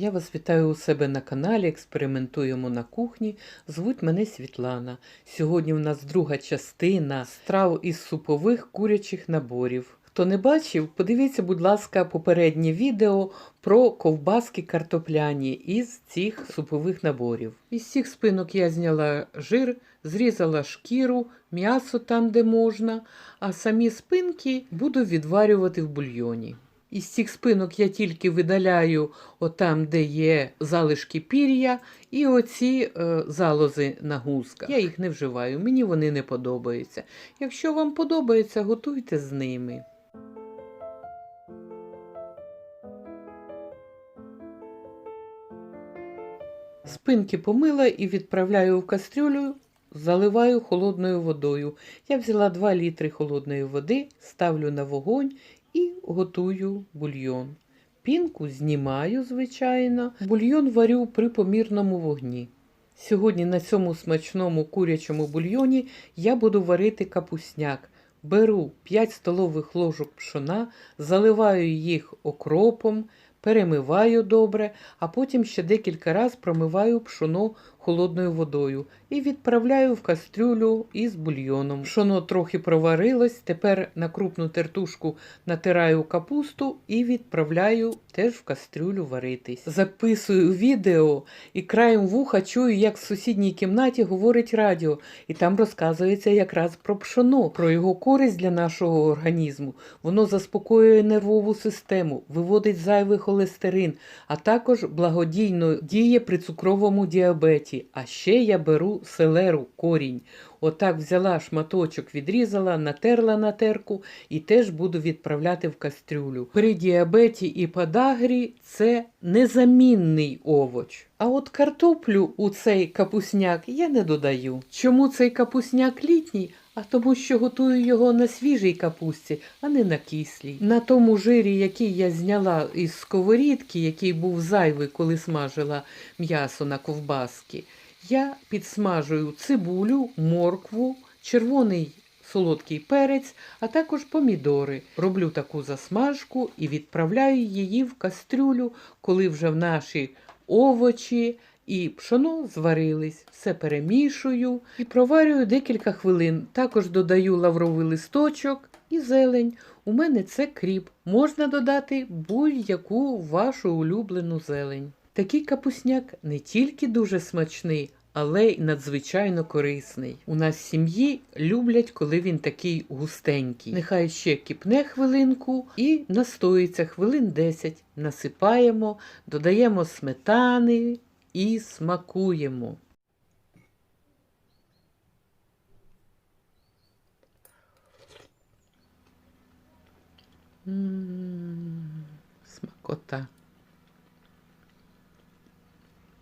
Я вас вітаю у себе на каналі Експериментуємо на кухні. Звуть мене Світлана. Сьогодні в нас друга частина страв із супових курячих наборів. Хто не бачив, подивіться, будь ласка, попереднє відео про ковбаски картопляні із цих супових наборів. Із цих спинок я зняла жир, зрізала шкіру, м'ясо там, де можна, а самі спинки буду відварювати в бульйоні. Із цих спинок я тільки видаляю отам, де є залишки пір'я, і оці е, залози на гузках. Я їх не вживаю, мені вони не подобаються. Якщо вам подобається, готуйте з ними. Спинки помила і відправляю в кастрюлю, заливаю холодною водою. Я взяла 2 літри холодної води, ставлю на вогонь готую бульйон. Пінку знімаю, звичайно, бульйон варю при помірному вогні. Сьогодні на цьому смачному курячому бульйоні я буду варити капусняк. Беру 5 столових ложок пшона, заливаю їх окропом, перемиваю добре, а потім ще декілька разів промиваю пшоно холодною водою і відправляю в кастрюлю із бульйоном. Пшоно трохи проварилось, тепер на крупну тертушку натираю капусту і відправляю теж в кастрюлю варитись. Записую відео і краєм вуха чую, як в сусідній кімнаті говорить радіо, і там розказується якраз про пшоно, про його користь для нашого організму. Воно заспокоює нервову систему, виводить зайвий холестерин, а також благодійно діє при цукровому діабеті. А ще я беру селеру, корінь. Отак взяла шматочок, відрізала, натерла на терку і теж буду відправляти в кастрюлю. При діабеті і подагрі це незамінний овоч. А от картоплю у цей капусняк я не додаю. Чому цей капусняк літній? А тому, що готую його на свіжій капусті, а не на кислій. На тому жирі, який я зняла із сковорідки, який був зайвий, коли смажила м'ясо на ковбаски, я підсмажую цибулю, моркву, червоний солодкий перець, а також помідори. Роблю таку засмажку і відправляю її в кастрюлю, коли вже в наші овочі і пшоно зварились. Все перемішую і проварюю декілька хвилин. Також додаю лавровий листочок і зелень. У мене це кріп. Можна додати будь-яку вашу улюблену зелень. Такий капусняк не тільки дуже смачний, але й надзвичайно корисний. У нас в сім'ї люблять, коли він такий густенький. Нехай ще кипне хвилинку і настоїться хвилин 10. Насипаємо, додаємо сметани і смакуємо. М, Смакота.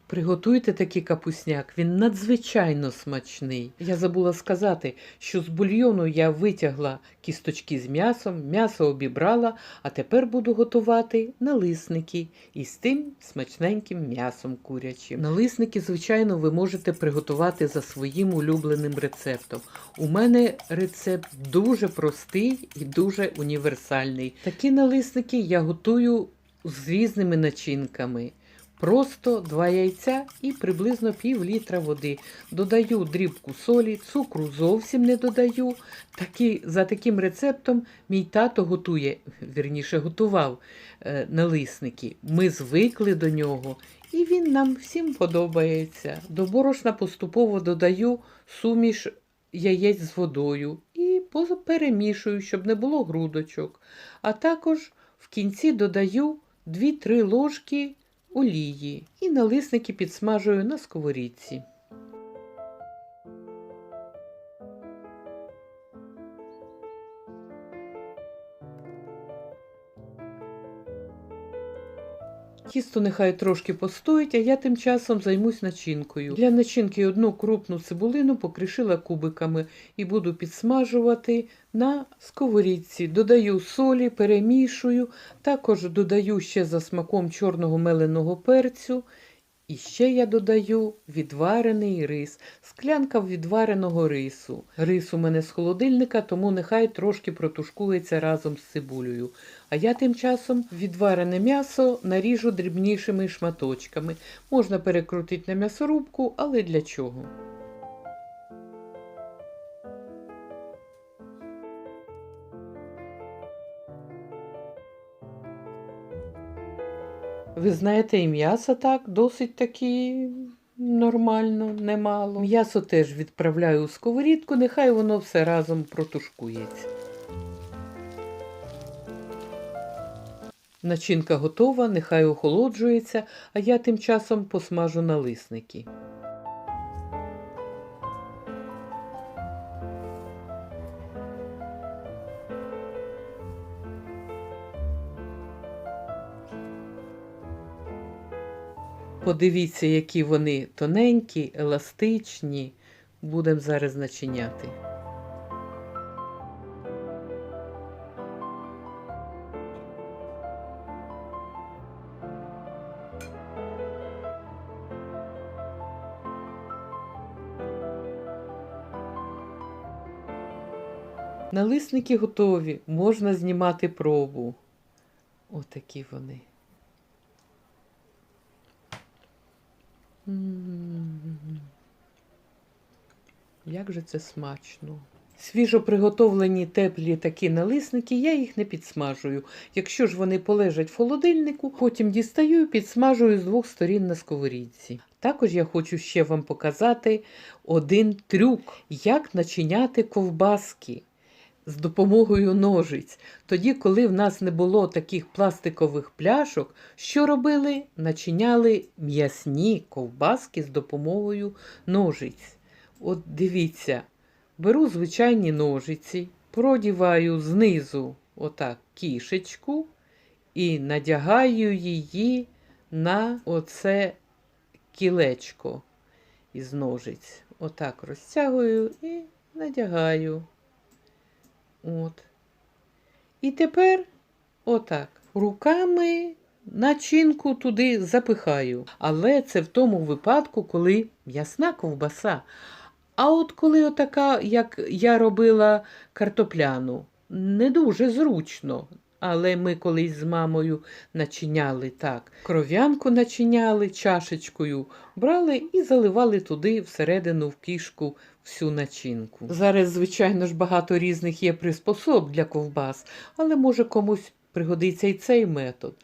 Приготуйте такий капусняк, він надзвичайно смачний. Я забула сказати, що з бульйону я витягла кісточки з м'ясом, м'ясо обібрала, а тепер буду готувати налисники із тим смачненьким м'ясом курячим. Налисники, звичайно, ви можете приготувати за своїм улюбленим рецептом. У мене рецепт дуже простий і дуже універсальний. Такі налисники я готую з різними начинками. Просто два яйця і приблизно пів літра води. Додаю дрібку солі, цукру зовсім не додаю. Такі, за таким рецептом мій тато готує, вірніше готував е, налисники. Ми звикли до нього, і він нам всім подобається. До борошна поступово додаю суміш яєць з водою і перемішую, щоб не було грудочок. А також в кінці додаю 2-3 ложки олії і налисники підсмажую на сковорідці. Тісто нехай трошки постоїть, а я тим часом займусь начинкою. Для начинки одну крупну цибулину покришила кубиками і буду підсмажувати на сковорідці. Додаю солі, перемішую, також додаю ще за смаком чорного меленого перцю І ще я додаю відварений рис, склянка відвареного рису. Рис у мене з холодильника, тому нехай трошки протушкується разом з цибулею. А я тим часом відварене м'ясо наріжу дрібнішими шматочками. Можна перекрутити на м'ясорубку, але для чого? Ви знаєте, і м'ясо так досить таки нормально, немало. М'ясо теж відправляю у сковорідку, нехай воно все разом протушкується. Начинка готова, нехай охолоджується, а я тим часом посмажу налисники. Подивіться, які вони тоненькі, еластичні. Будемо зараз начиняти. Налисники готові, можна знімати пробу. Отакі вони. Як же це смачно. Свіжо приготовлені теплі такі налисники, я їх не підсмажую. Якщо ж вони полежать в холодильнику, потім дістаю і підсмажую з двох сторін на сковорідці. Також я хочу ще вам показати один трюк, як начиняти ковбаски з допомогою ножиць. Тоді, коли в нас не було таких пластикових пляшок, що робили? Начиняли м'ясні ковбаски з допомогою ножиць. От дивіться, беру звичайні ножиці, продіваю знизу отак кішечку і надягаю її на оце кілечко із ножиць. Отак розтягую і надягаю. От. І тепер отак. Руками начинку туди запихаю. Але це в тому випадку, коли м'ясна ковбаса. А от коли отака, як я робила картопляну, не дуже зручно. Але ми колись з мамою начиняли так. Кров'янку начиняли чашечкою, брали і заливали туди всередину в кішку всю начинку. Зараз, звичайно ж, багато різних є приспособ для ковбас, але може комусь пригодиться і цей метод.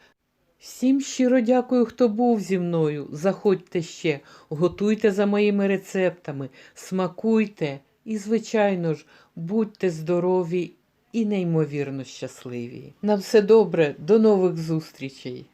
Всім щиро дякую, хто був зі мною. Заходьте ще, готуйте за моїми рецептами, смакуйте і, звичайно ж, будьте здорові і неймовірно щасливі. На все добре, до нових зустрічей!